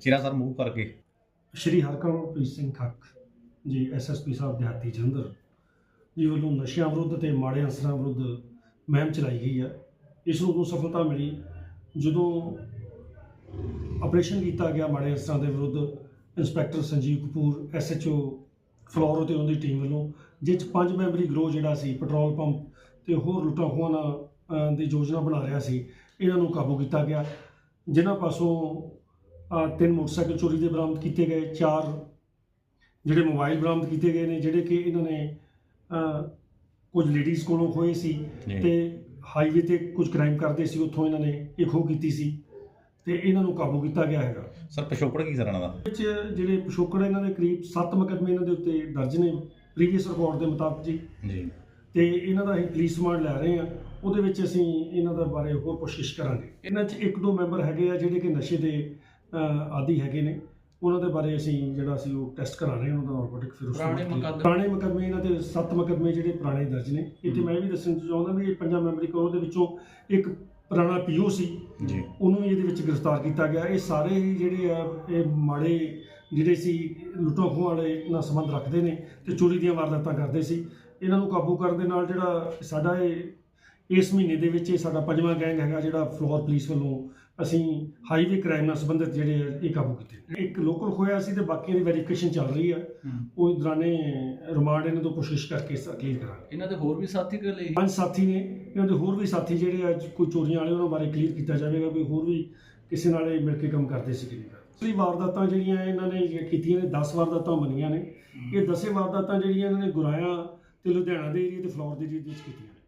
ਚਿਰਾ sir move ਕਰਕੇ। ਸ਼੍ਰੀ ਹਰਕਰਮਪ੍ਰੀਤ ਸਿੰਘ ਖੱਕ ਜੀ SSP ਸਾਹਿਬ ਦਿਹਾਤੀ ਜਲੰਧਰ। ਜੀ, ਵੱਲੋਂ ਨਸ਼ਿਆਂ ਵਿਰੁੱਧ ਤੇ ਮਾੜੇ ਅਸਰਾਂ ਵਿਰੁੱਧ ਮੁਹਿੰਮ ਚਲਾਈ ਗਈ ਹੈ। ਇਸ ਨੂੰ ਉਦੋਂ ਸਫਲਤਾ ਮਿਲੀ ਜਦੋਂ ਆਪਰੇਸ਼ਨ ਕੀਤਾ ਗਿਆ ਮਾੜੇ ਅਸਰਾਂ ਦੇ ਵਿਰੁੱਧ। ਇੰਸਪੈਕਟਰ ਸੰਜੀਵ ਕਪੂਰ ਐਸਐਚਓ ਫਲੋਰ ਤੇ ਉਹਦੀ ਟੀਮ ਵੱਲੋਂ ਜਿਸ 'ਚ ਪੰਜ ਮੈਂਬਰੀ ਗਰੋਹ ਜਿਹੜਾ ਸੀ, ਪੈਟਰੋਲ ਪੰਪ ਤੇ ਹੋਰ ਲੁੱਟਾਂ ਖੋਹਣਾ ਦੀ ਯੋਜਨਾ ਬਣਾ ਰਿਹਾ ਸੀ, ਇਹਨਾਂ ਨੂੰ ਕਾਬੂ ਕੀਤਾ ਗਿਆ। ਜਿਨ੍ਹਾਂ ਪਾਸੋਂ ਤਿੰਨ ਮੋਟਰਸਾਈਕਲ ਚੋਰੀ ਦੇ ਬਰਾਮਦ ਕੀਤੇ ਗਏ ਚਾਰ ਜਿਹੜੇ ਮੋਬਾਈਲ ਬਰਾਮਦ ਕੀਤੇ ਗਏ ਨੇ ਜਿਹੜੇ ਕਿ ਇਹਨਾਂ ਨੇ ਕੁਝ ਲੇਡੀਜ਼ ਕੋਲੋਂ ਖੋਏ ਸੀ। ਤੇ ਹਾਈਵੇ ਤੇ ਕੁਝ ਕ੍ਰਾਈਮ ਕਰਦੇ ਸੀ ਉੱਥੋਂ ਇਹਨਾਂ ਨੇ ਇਹ ਖੋਹ ਕੀਤੀ ਸੀ ਤੇ ਇਹਨਾਂ ਨੂੰ ਕਾਬੂ ਕੀਤਾ ਗਿਆ ਹੈਗਾ। ਸਰ ਪਿਛੋਕੜ ਕੀ ਸਰ ਇਹਨਾਂ ਦਾ? ਵਿੱਚ ਜਿਹੜੇ ਪਿਛੋਕੜ ਇਹਨਾਂ ਦੇ ਕਰੀਬ 7 ਮੁਕੱਦਮੇ ਇਹਨਾਂ ਦੇ ਉੱਤੇ ਦਰਜ ਨੇ ਪ੍ਰੀਵੀਅਸ ਰਿਕਾਰਡ ਦੇ ਮੁਤਾਬਕ ਜੀ। ਜੀ। ਤੇ ਇਹਨਾਂ ਦਾ ਅਸੀਂ ਪੁਲਿਸ ਰਿਮਾਂਡ ਲੈ ਰਹੇ ਹਾਂ ਉਹਦੇ ਵਿੱਚ ਅਸੀਂ ਇਹਨਾਂ ਦਾ ਬਾਰੇ ਹੋਰ ਕੋਸ਼ਿਸ਼ ਕਰਾਂਗੇ। ਇਹਨਾਂ 'ਚ ਇੱਕ ਦੋ ਮੈਂਬਰ ਹੈਗੇ ਆ ਜਿਹੜੇ ਕਿ ਨਸ਼ੇ ਦੇ ਆਦੀ ਹੈਗੇ ਨੇ। ਉਹਨਾਂ ਦੇ ਬਾਰੇ ਅਸੀਂ ਜਿਹੜਾ ਅਸੀਂ ਉਹ ਟੈਸਟ ਕਰਾ ਰਹੇ ਹਾਂ ਉਹਨਾਂ ਦਾ ਨਾਰਕੋਟਿਕ ਫਿਰ ਉਸ ਤੋਂ। ਪੁਰਾਣੇ ਮੁਕੱਦਮੇ- ਪੁਰਾਣੇ ਮੁਕੱਦਮੇ ਇਹਨਾਂ ਦੇ 7 ਮੁਕੱਦਮੇ ਜਿਹੜੇ ਪੁਰਾਣੇ ਦਰਜ ਨੇ। ਇੱਥੇ ਮੈਂ ਇਹ ਵੀ ਦੱਸਣਾ ਚਾਹੁੰਦਾ ਵੀ ਇਹ ਪੰਜਾਂ ਮੈਂਬਰੀ ਕੋਲ ਦੇ ਵਿੱਚੋਂ ਇੱਕ ਪੁਰਾਣਾ ਪੀਓ ਸੀ। ਜੀ। ਉਹਨੂੰ ਵੀ ਇਹਦੇ ਵਿੱਚ ਗ੍ਰਿਫਤਾਰ ਕੀਤਾ ਗਿਆ। ਇਹ ਸਾਰੇ ਹੀ ਜਿਹੜੇ ਆ ਇਹ ਮਾੜੇ ਜਿਹੜੇ ਸੀ ਲੁੱਟਾਂ ਖੋਹਾਂ ਵਾਲੇ ਨਾਲ ਸੰਬੰਧ ਰੱਖਦੇ ਨੇ ਤੇ ਚੋਰੀ ਦੀਆਂ ਵਾਰਦਾਤਾਂ ਕਰਦੇ ਸੀ। ਇਹਨਾਂ ਨੂੰ ਕਾਬੂ ਕਰਨ ਦੇ ਨਾਲ ਜਿਹੜਾ ਸਾਡਾ ਇਹ ਇਸ ਮਹੀਨੇ ਦੇ ਵਿੱਚ ਇਹ ਸਾਡਾ ਪੰਜਵਾਂ ਗੈਂਗ ਹੈਗਾ ਜਿਹੜਾ ਫਲੋਰ ਪੁਲਿਸ ਵੱਲੋਂ ਅਸੀਂ ਹਾਈਵੇ ਕ੍ਰਾਈਮ ਨਾਲ ਸੰਬੰਧਿਤ ਜਿਹੜੇ ਇਹ ਕਾਬੂ ਕੀਤੇ ਇੱਕ ਲੋਕਲ ਖੋਇਆ ਸੀ ਤੇ ਬਾਕੀਆਂ ਦੀ ਵੈਰੀਫਿਕੇਸ਼ਨ ਚੱਲ ਰਹੀ ਆ। ਉਹ ਦੌਰਾਨੇ ਰਿਮਾਂਡ ਇਹਨਾਂ ਤੋਂ ਕੋਸ਼ਿਸ਼ ਕਰਕੇ ਕਲੀਅਰ ਕਰਾਂਗੇ। ਇਹਨਾਂ ਦੇ ਹੋਰ ਵੀ ਸਾਥੀ ਕਿ ਲਈ ਪੰਜ ਸਾਥੀ ਨੇ। ਇਹਨਾਂ ਦੇ ਹੋਰ ਵੀ ਸਾਥੀ ਜਿਹੜੇ ਆ ਕੋਈ ਚੋਰੀਆਂ ਵਾਲੇ ਉਹਨਾਂ ਬਾਰੇ ਕਲੀਅਰ ਕੀਤਾ ਜਾਵੇਗਾ ਵੀ ਹੋਰ ਵੀ ਕਿਸੇ ਨਾਲ ਇਹ ਮਿਲ ਕੇ ਕੰਮ ਕਰਦੇ ਸੀ ਕਿ ਨਹੀਂ ਕਰਦੇ। ਸੀ ਵਾਰਦਾਤਾਂ ਜਿਹੜੀਆਂ ਇਹਨਾਂ ਨੇ ਕੀਤੀਆਂ ਨੇ 10 ਵਾਰਦਾਤਾਂ ਮੰਨੀਆਂ ਨੇ। ਇਹ 10 ਵਾਰਦਾਤਾਂ ਜਿਹੜੀਆਂ ਇਹਨਾਂ ਨੇ ਗੁਰਾਇਆ ਤੇ ਲੁਧਿਆਣਾ ਦੇ ਏਰੀਆ ਤੇ ਫਲੋਰ ਦੇ ਏਰੀਆ ਦੇ ਵਿੱਚ ਕੀਤੀਆਂ ਨੇ।